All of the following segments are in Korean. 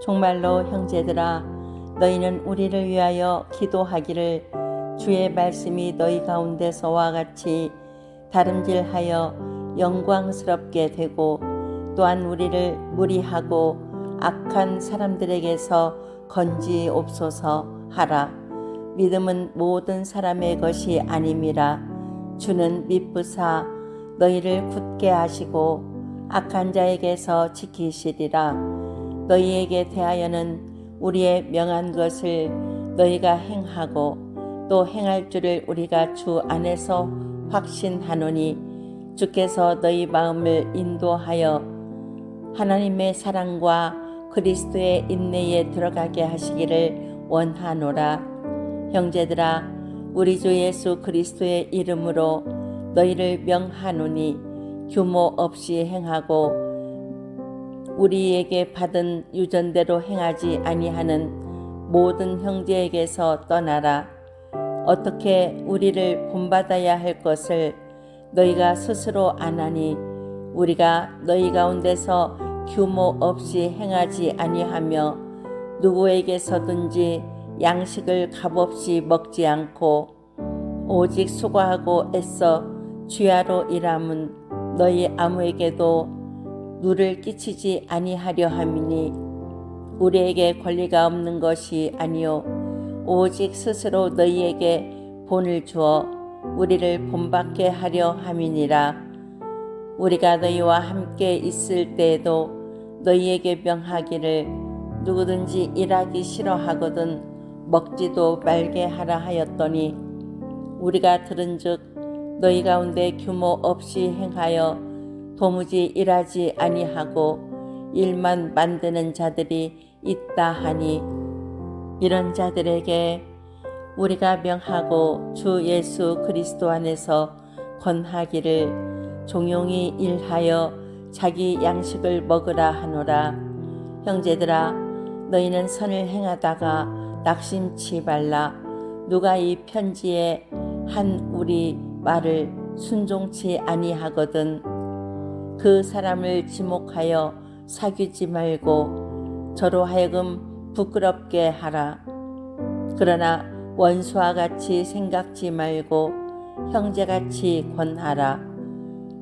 정말로 형제들아 너희는 우리를 위하여 기도하기를 주의 말씀이 너희 가운데서와 같이 다름질하여 영광스럽게 되고 또한 우리를 무리하고 악한 사람들에게서 건지옵소서 하라. 믿음은 모든 사람의 것이 아님이라. 주는 미쁘사 너희를 굳게 하시고 악한 자에게서 지키시리라 너희에게 대하여는 우리의 명한 것을 너희가 행하고 또 행할 줄을 우리가 주 안에서 확신하노니 주께서 너희 마음을 인도하여 하나님의 사랑과 그리스도의 인내에 들어가게 하시기를 원하노라. 형제들아 우리 주 예수 그리스도의 이름으로 너희를 명하노니 규모 없이 행하고 우리에게 받은 유전대로 행하지 아니하는 모든 형제에게서 떠나라. 어떻게 우리를 본받아야 할 것을 너희가 스스로 안 하니 우리가 너희 가운데서 규모 없이 행하지 아니하며 누구에게서든지 양식을 값없이 먹지 않고 오직 수고하고 애써 주야로 일함은 너희 아무에게도 누를 끼치지 아니하려 함이니 우리에게 권리가 없는 것이 아니요. 오직 스스로 너희에게 본을 주어 우리를 본받게 하려 함이니라. 우리가 너희와 함께 있을 때에도 너희에게 명하기를 누구든지 일하기 싫어하거든 먹지도 말게 하라 하였더니 우리가 들은즉 너희 가운데 규모 없이 행하여 도무지 일하지 아니하고 일만 만드는 자들이 있다 하니 이런 자들에게 우리가 명하고 주 예수 그리스도 안에서 권하기를 종용이 일하여 자기 양식을 먹으라 하노라. 형제들아 너희는 선을 행하다가 낙심치 말라. 누가 이 편지에 한 우리 말을 순종치 아니하거든 그 사람을 지목하여 사귀지 말고 저로 하여금 부끄럽게 하라. 그러나 원수와 같이 생각지 말고 형제같이 권하라.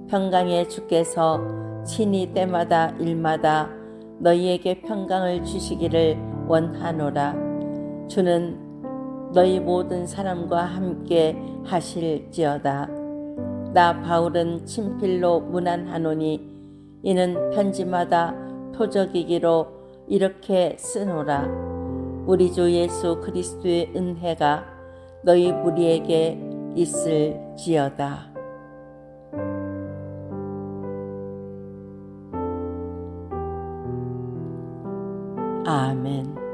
평강의 주께서 친히 때마다 일마다 너희에게 평강을 주시기를 원하노라. 주는 너희 모든 사람과 함께 하실지어다 나 바울은 친필로 문안하노니 이는 편지마다 토적이기로 이렇게 쓰노라 우리 주 예수 그리스도의 은혜가 너희 무리에게 있을지어다. 아멘.